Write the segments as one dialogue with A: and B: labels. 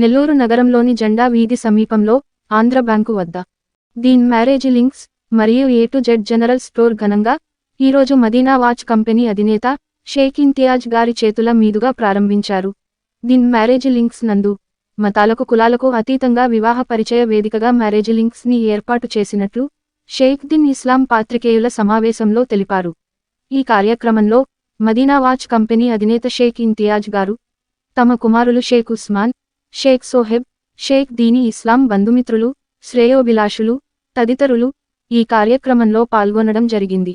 A: నెల్లూరు నగరంలోని జెండా వీధి సమీపంలో ఆంధ్ర బ్యాంకు వద్ద. దీన్ మ్యారేజ్ లింక్స్ మరియు A to Z general store ఘనంగా ఈరోజు మదీనా వాచ్ కంపెనీ అధినేత షేక్ ఇంతియాజ్ గారి చేతుల మీదుగా ప్రారంభించారు. దీన్ మ్యారేజ్ లింక్స్ నందు మతాలకు కులాలకు అతీతంగా వివాహ పరిచయ వేదికగా మ్యారేజ్ లింక్స్ని ఏర్పాటు చేసినట్లు షేక్ దిన్ ఇస్లాం పాత్రికేయుల సమావేశంలో తెలిపారు. ఈ కార్యక్రమంలో మదీనా వాచ్ కంపెనీ అధినేత షేక్ ఇంతియాజ్ గారు తమ కుమారులు షేక్ ఉస్మాన్ షేక్ సోహెబ్ షేక్ దీని ఇస్లాం బంధుమిత్రులు శ్రేయోభిలాషులు తదితరులు ఈ కార్యక్రమంలో పాల్గొనడం జరిగింది.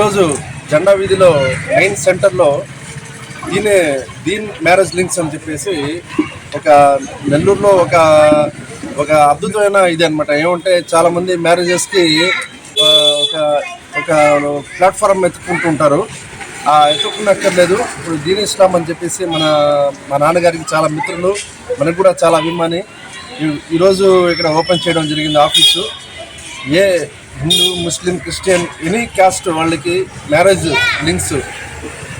B: ఈరోజు జెండా వీధిలో మెయిన్ సెంటర్లో దీనే దీన్ మ్యారేజ్ లింక్స్ అని చెప్పేసి ఒక నెల్లూరులో ఒక ఒక అద్భుతమైన ఇది అనమాట ఏమంటే చాలామంది మ్యారేజెస్కి ఒక ఒక ప్లాట్ఫారం ఎత్తుకుంటుంటారు ఆ ఎత్తుకున్నక్కర్లేదు ఇప్పుడు దీని ఇస్లాం అని చెప్పేసి మన మా నాన్నగారికి చాలా మిత్రులు మనకు కూడా చాలా అభిమాని. ఈరోజు ఇక్కడ ఓపెన్ చేయడం జరిగింది ఆఫీసు. ఏ Hindu Muslim Christian any caste వాళ్ళకి మ్యారేజ్ లింక్స్.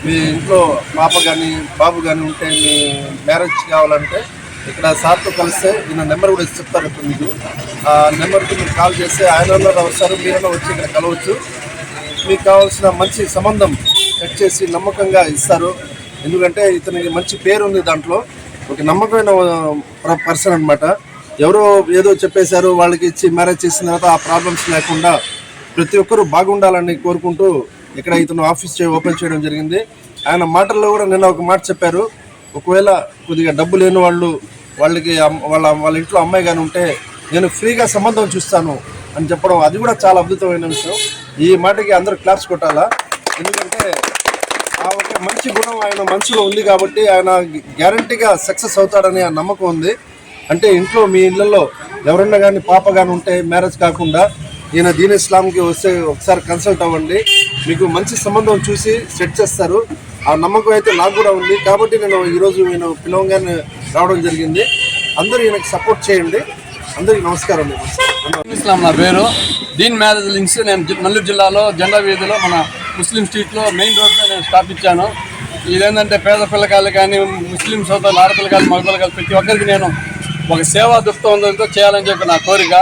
B: మీ ఇంట్లో పాప కానీ బాబు కానీ ఉంటే మీ మ్యారేజ్ కావాలంటే ఇక్కడ సార్తో కలిస్తే ఈయన నెంబర్ కూడా చెప్తారు ఇప్పుడు మీకు. ఆ నెంబర్కి మీరు కాల్ చేస్తే ఆయన వస్తారు మీరైనా వచ్చి ఇక్కడ కలవచ్చు. మీకు కావాల్సిన మంచి సంబంధం సెట్ చేసి నమ్మకంగా ఇస్తారు. ఎందుకంటే ఇతనికి మంచి పేరు ఉంది దాంట్లో. ఒక నమ్మకమైన పర్సన్ అనమాట ఎవరో ఏదో చెప్పేశారు వాళ్ళకి ఇచ్చి మ్యారేజ్ చేసిన తర్వాత ఆ ప్రాబ్లమ్స్ లేకుండా ప్రతి ఒక్కరూ బాగుండాలని కోరుకుంటూ ఇక్కడ ఇతను ఆఫీస్ ఓపెన్ చేయడం జరిగింది. ఆయన మాటల్లో కూడా నిన్న ఒక మాట చెప్పారు. ఒకవేళ కొద్దిగా డబ్బు లేని వాళ్ళు వాళ్ళకి వాళ్ళ వాళ్ళ ఇంట్లో అమ్మాయి కానీ ఉంటే నేను ఫ్రీగా సంబంధం చూస్తాను అని చెప్పడం అది కూడా చాలా అద్భుతమైన విషయం. ఈ మాటకి అందరూ క్లాప్స్ కొట్టాలా? ఎందుకంటే ఆ ఒక మంచి గుణం ఆయన మనసులో ఉంది కాబట్టి ఆయన గ్యారంటీగా సక్సెస్ అవుతాడని ఆ నమ్మకం ఉంది. అంటే ఇంట్లో మీ ఇళ్ళల్లో ఎవరన్నా కానీ పాప కానీ ఉంటే మ్యారేజ్ కాకుండా ఈయన దీన్ ఇస్లాంకి వస్తే ఒకసారి కన్సల్ట్ అవ్వండి. మీకు మంచి సంబంధం చూసి సెట్ చేస్తారు. ఆ నమ్మకం అయితే నాకు కూడా ఉంది. కాబట్టి నేను ఈరోజు నేను పిలవంగానే రావడం జరిగింది. అందరూ ఈయనకి సపోర్ట్ చేయండి. అందరికీ నమస్కారం
C: ఇస్లాం నా పేరు. దీన్ మ్యారేజ్ లింక్స్ నేను నెల్లూరు జిల్లాలో జెండా వీధిలో మన ముస్లిం స్ట్రీట్లో మెయిన్ రోడ్లో నేను స్థాపించాను. ఇదేంటంటే పేద పిల్లకాయలు కానీ ముస్లిం సోదరులు ఆడపిల్లకాయలు మగపిల్లకాయలు ప్రతి ఒక్కరికి నేను ఒక సేవా దృక్పథంతో చేయాలని చెప్పి నా కోరిక.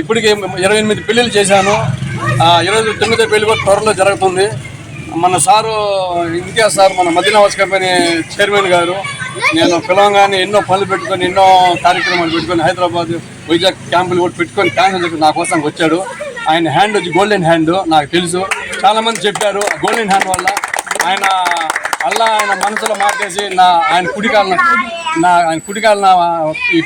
C: ఇప్పటికే ఇరవై ఎనిమిది పెళ్ళిళ్ళు చేశాను. ఇరవై తొమ్మిదో పెళ్ళి కూడా త్వరలో జరుగుతుంది. మన సారు ఇంతియాజ్ సార్ మన మదీనావాస్ కంపెనీ చైర్మన్ గారు నేను పిలవంగానే ఎన్నో పనులు పెట్టుకొని ఎన్నో కార్యక్రమాలు పెట్టుకొని హైదరాబాద్ వైజాగ్ క్యాంపులు కూడా పెట్టుకొని క్యాన్సర్ చెప్పి నా కోసం వచ్చాడు. ఆయన హ్యాండ్ వచ్చి గోల్డెన్ హ్యాండ్ నాకు తెలుసు. చాలామంది చెప్పారు గోల్డెన్ హ్యాండ్ వల్ల ఆయన అల్లా ఆయన మనసులో మార్చేసి నా ఆయన కుడికాల నా ఆయన కుడికాల నా ఈ-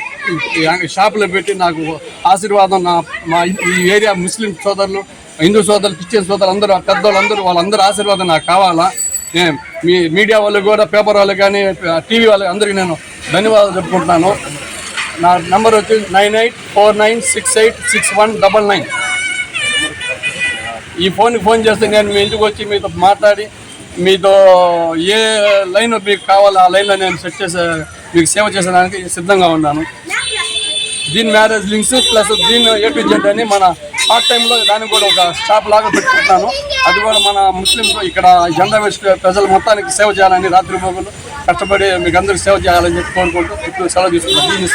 C: షాపులో పెట్టి నాకు ఆశీర్వాదం నా మా ఈ ఏరియా ముస్లిం సోదరులు హిందూ సోదరులు క్రిస్టియన్ సోదరులు అందరూ పెద్దవాళ్ళందరూ వాళ్ళందరూ ఆశీర్వాదం నాకు కావాలా? నేను మీ మీడియా వాళ్ళు కూడా పేపర్ వాళ్ళు కానీ టీవీ వాళ్ళకి అందరికీ నేను ధన్యవాదాలు చెప్పుకుంటున్నాను. నా నెంబర్ వచ్చి nine eight four nine six eight six one double nine. ఈ ఫోన్కి ఫోన్ చేస్తే నేను మీ ఇంటికి వచ్చి మీతో మాట్లాడి మీతో ఏ లైన్ మీకు కావాలో ఆ లైన్లో నేను సెట్ చేసే మీకు సేవ చేసేదానికి సిద్ధంగా ఉన్నాను. దీని మ్యారేజ్ లింక్స్ ప్లస్ దీని ఏ టు జెడ్ అని మన పార్ట్ టైంలో దానికి కూడా ఒక షాప్ లాగా పెట్టుకుంటున్నాను. అది కూడా మన ముస్లింస్ ఇక్కడ జెండా వేసుకునే ప్రజలు మొత్తానికి సేవ చేయాలని రాత్రి భోగులు కష్టపడి మీకు అందరికి సేవ చేయాలని చెప్పి కోరుకుంటూ ఇప్పుడు సెలవు తీసుకుంటాను